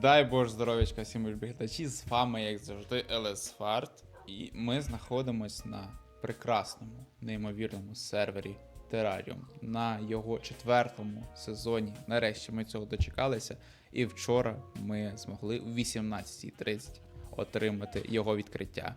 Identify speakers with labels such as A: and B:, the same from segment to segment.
A: Дай Боже здоров'ячка всім глядачі. З вами, як завжди, Елес Фарт. І ми знаходимось на прекрасному, неймовірному сервері Terrarium на його четвертому сезоні. Нарешті ми цього дочекалися. І вчора ми змогли о 18.30 отримати його відкриття.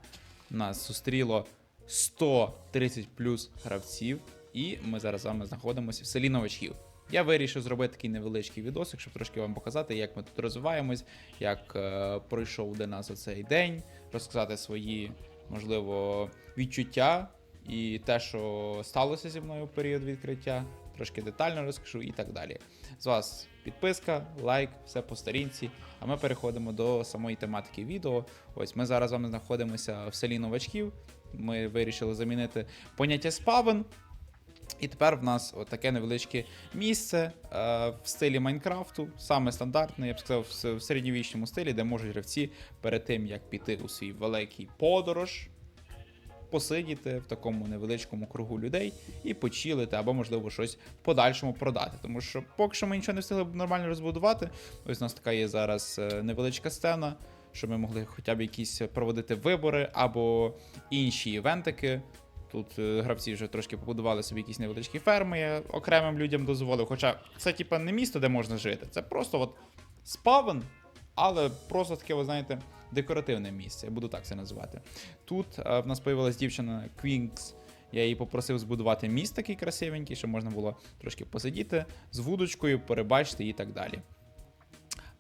A: Нас зустріло 130 плюс гравців, і ми зараз з вами знаходимося в селі Новачків. Я вирішив зробити такий невеличкий відосик, щоб трошки вам показати, як ми тут розвиваємось, як е, пройшов для нас оцей день, розказати свої, можливо, відчуття і те, що сталося зі мною в період відкриття. Трошки детально розкажу і так далі. З вас підписка, лайк, все по сторінці. А ми переходимо до самої тематики відео. Ось ми зараз з вами знаходимося в селі новачків. Ми вирішили замінити поняття спавен. І тепер в нас таке невеличке місце е, в стилі Майнкрафту, саме стандартне, я б сказав, в- середньовічному стилі, де можуть гравці перед тим, як піти у свій великий подорож, посидіти в такому невеличкому кругу людей і почілити, або, можливо, щось в подальшому продати. Тому що поки що ми нічого не встигли нормально розбудувати. Ось у нас така є зараз е, невеличка сцена, щоб ми могли хоча б якісь проводити вибори або інші івентики. Тут е, гравці вже трошки побудували собі якісь невеличкі ферми, я окремим людям дозволив. Хоча це, типа, не місто, де можна жити. Це просто от спавен, але просто таке, ви знаєте, декоративне місце. Я буду так це називати. Тут е, в нас появилась дівчина Quinks. Я її попросив збудувати міст такий красивенький, щоб можна було трошки посидіти з вудочкою, перебачити і так далі.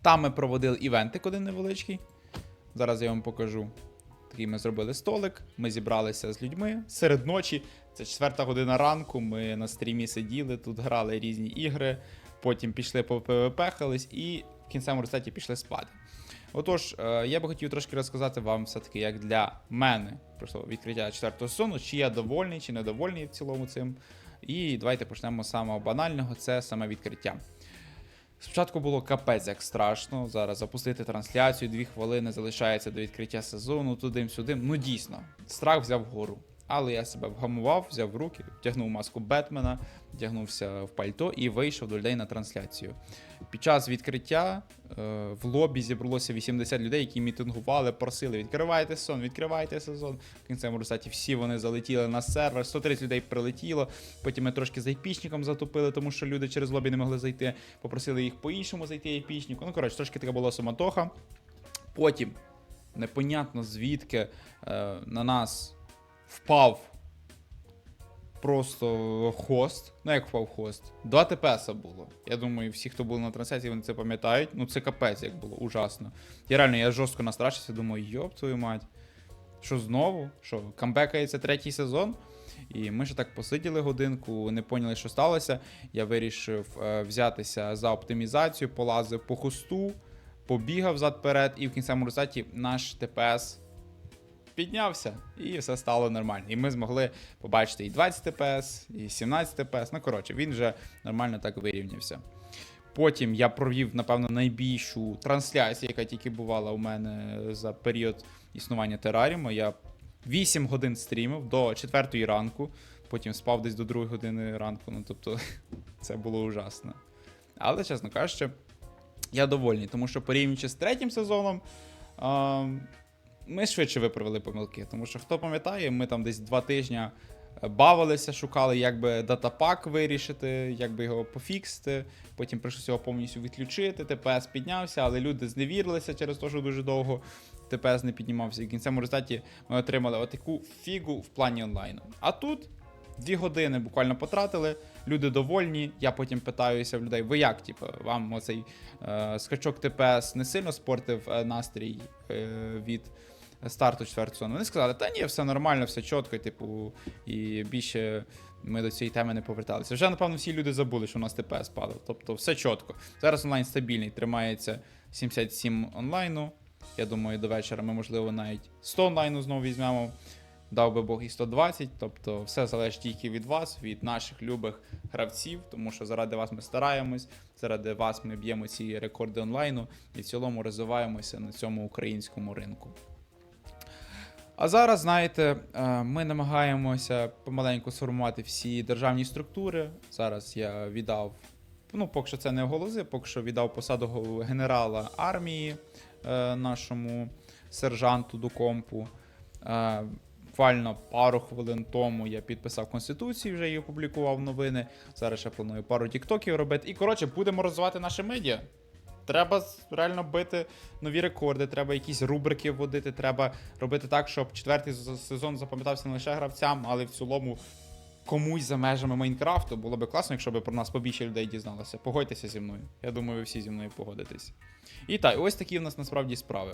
A: Там ми проводили івентик один невеличкий. Зараз я вам покажу. Такий ми зробили столик, ми зібралися з людьми серед ночі. Це четверта година ранку. Ми на стрімі сиділи, тут грали різні ігри. Потім пішли попехались і в кінцевому результаті пішли спати. Отож, е, я би хотів трошки розказати вам все-таки, як для мене пройшло відкриття четвертого сезону, чи я довольний, чи недовольний в цілому цим. І давайте почнемо з самого банального, це саме відкриття. Спочатку було капець як страшно. Зараз запустити трансляцію, дві хвилини залишається до відкриття сезону, туди-сюди. Ну дійсно, страх взяв гору. Але я себе вгамував, взяв в руки, втягнув маску Бетмена, вдягнувся в пальто і вийшов до людей на трансляцію. Під час відкриття в лобі зібралося 80 людей, які мітингували, просили: відкривайте сезон, відкривайте сезон. В кінцевому результаті всі вони залетіли на сервер, 130 людей прилетіло. Потім ми трошки з айпічником затопили, тому що люди через лобі не могли зайти. Попросили їх по-іншому зайти айпічнику. Ну, коротше, трошки така була суматоха. Потім, непонятно звідки е, на нас впав просто хост. Ну, як впав хост? Два ТПСа було. Я думаю, всі, хто були на трансляції, вони це пам'ятають. Ну, це капець, як було, ужасно. Я реально я жорстко настрашився, думаю, йоп твою мать. Що знову? Що, камбекається третій сезон? І ми ще так посиділи годинку, не поняли, що сталося. Я вирішив е, взятися за оптимізацію, полазив по хосту, побігав зад-перед, і в кінцевому результаті наш ТПС піднявся, і все стало нормально. І ми змогли побачити і 20 ТПС, і 17 ТПС. Ну, коротше, він вже нормально так вирівнявся. Потім я провів, напевно, найбільшу трансляцію, яка тільки бувала у мене за період існування Тераріуму. Я 8 годин стрімив до 4 ранку, потім спав десь до 2 години ранку. Ну, тобто, це було ужасно. Але, чесно кажучи, я довольний, тому що порівнюючи з третім сезоном, ми швидше виправили помилки. Тому що, хто пам'ятає, ми там десь два тижні е, бавилися, шукали, як би датапак вирішити, як би його пофіксити. Потім прийшлося його повністю відключити. ТПС піднявся, але люди зневірилися через те, що дуже довго ТПС не піднімався. І в кінцевому результаті ми отримали отаку фігу в плані онлайну. А тут дві години буквально потратили. Люди довольні. Я потім питаюся в людей: ви як? Типу, вам оцей е, скачок ТПС не сильно спортив е, настрій е, від старту четвертого сезону? Вони сказали, та ні, все нормально, все чітко, типу, і більше ми до цієї теми не поверталися. Вже, напевно, всі люди забули, що у нас ТПС падав. Тобто, все чітко. Зараз онлайн стабільний, тримається 77 онлайну. Я думаю, до вечора ми, можливо, навіть 100 онлайну знову візьмемо. Дав би Бог і 120, тобто все залежить тільки від вас, від наших любих гравців, тому що заради вас ми стараємось, заради вас ми б'ємо ці рекорди онлайну і в цілому розвиваємося на цьому українському ринку. А зараз, знаєте, е, ми намагаємося помаленьку сформувати всі державні структури. Зараз я віддав Ну, поки що це не оголосив, поки що віддав посаду генерала армії е, нашому сержанту до компу. Е, буквально пару хвилин тому я підписав конституцію, вже її опублікував новини. Зараз ще планую пару тіктоків робити. І коротше, будемо розвивати наше медіа. Треба реально бити нові рекорди, треба якісь рубрики вводити, треба робити так, щоб четвертий сезон запам'ятався не лише гравцям, але в цілому комусь за межами Майнкрафту. Було би класно, якщо б про нас побільше людей дізналося. Погодьтеся зі мною. Я думаю, ви всі зі мною погодитесь. І так, ось такі в нас насправді справи.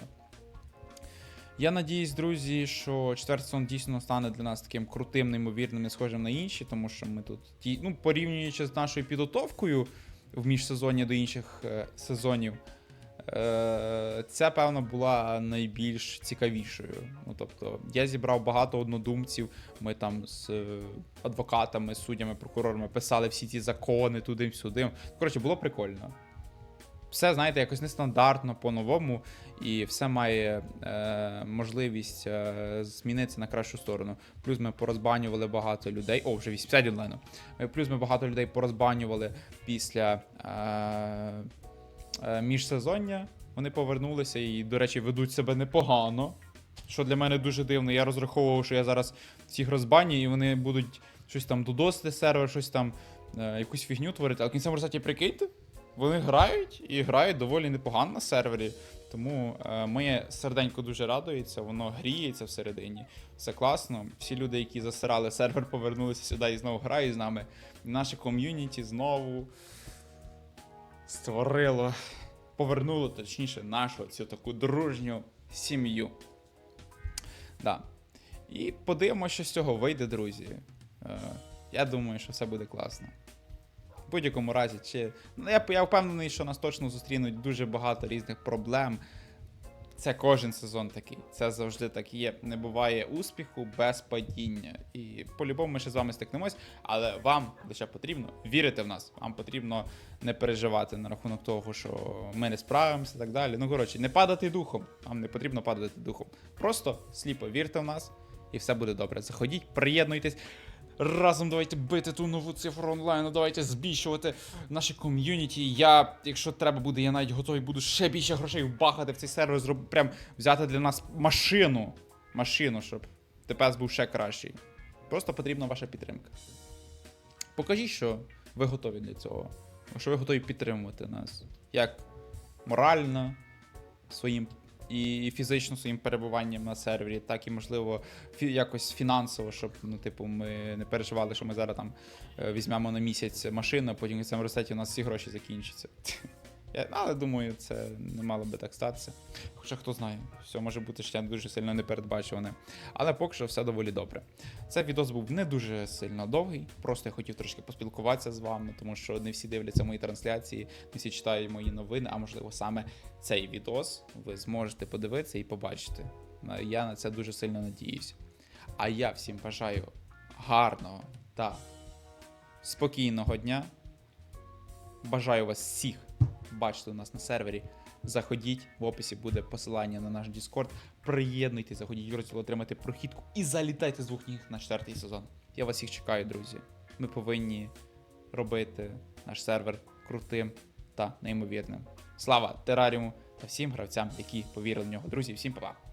A: Я надіюсь, друзі, що четвертий сезон дійсно стане для нас таким крутим, неймовірним, не схожим на інші, тому що ми тут ну, порівнюючи з нашою підготовкою в міжсезоні до інших е, сезонів, е, ця, певно, була найбільш цікавішою. Ну, тобто, я зібрав багато однодумців. Ми там з е, адвокатами, суддями, прокурорами писали всі ці закони туди-сюди. Коротше, було прикольно. Все, знаєте, якось нестандартно, по-новому, і все має е, можливість е, змінитися на кращу сторону. Плюс ми порозбанювали багато людей. О, вже 80 онлайну. Плюс ми багато людей порозбанювали після е, е, міжсезоння. Вони повернулися і, до речі, ведуть себе непогано. Що для мене дуже дивно. Я розраховував, що я зараз всіх розбаню, і вони будуть щось там додосити сервер, щось там, е, якусь фігню творити. А в кінцевому результаті прикиньте, вони грають і грають доволі непогано на сервері. Тому е, моє серденько дуже радується, воно гріється всередині. Все класно. Всі люди, які засирали сервер, повернулися сюди і знову грають з нами. І наше ком'юніті знову створило, повернуло, точніше, нашу цю таку дружню сім'ю. Да. І подивимося, що з цього вийде, друзі. Е, я думаю, що все буде класно. Будь-якому разі, чи. Ну, я, я впевнений, що нас точно зустрінуть дуже багато різних проблем. Це кожен сезон такий. Це завжди так є. Не буває успіху без падіння. І по-любому ми ще з вами стикнемось, але вам лише потрібно вірити в нас. Вам потрібно не переживати на рахунок того, що ми не справимося і так далі. Ну, коротше, не падати духом. Вам не потрібно падати духом. Просто сліпо вірте в нас, і все буде добре. Заходіть, приєднуйтесь. Разом давайте бити ту нову цифру онлайну, давайте збільшувати наше ком'юніті. Я, якщо треба буде, я навіть готовий буду ще більше грошей вбахати в цей сервер, зроб... прям взяти для нас машину. Машину, щоб ТПС був ще кращий. Просто потрібна ваша підтримка. Покажіть, що ви готові для цього. Що ви готові підтримувати нас. Як морально, своїм і фізично своїм перебуванням на сервері, так і, можливо, фі- якось фінансово, щоб ну, типу, ми не переживали, що ми зараз там е, візьмемо на місяць машину, а потім в цьому рестеті у нас всі гроші закінчаться. Я, але думаю, це не мало би так статися. Хоча хто знає, все може бути ще дуже сильно непередбачуване. Але поки що все доволі добре. Цей відос був не дуже сильно довгий. Просто я хотів трошки поспілкуватися з вами, тому що не всі дивляться мої трансляції, не всі читають мої новини, а можливо саме цей відос ви зможете подивитися і побачити. Е, Я на це дуже сильно надіюсь. А я всім бажаю гарного та спокійного дня. Бажаю вас всіх бачити у нас на сервері. Заходіть, в описі буде посилання на наш Discord. Приєднуйтесь, заходіть в розділ отримати прохідку і залітайте з двох ніг на четвертий сезон. Я вас всіх чекаю, друзі. Ми повинні робити наш сервер крутим та неймовірним. Слава тераріуму та всім гравцям, які повірили в нього. Друзі, всім па-па!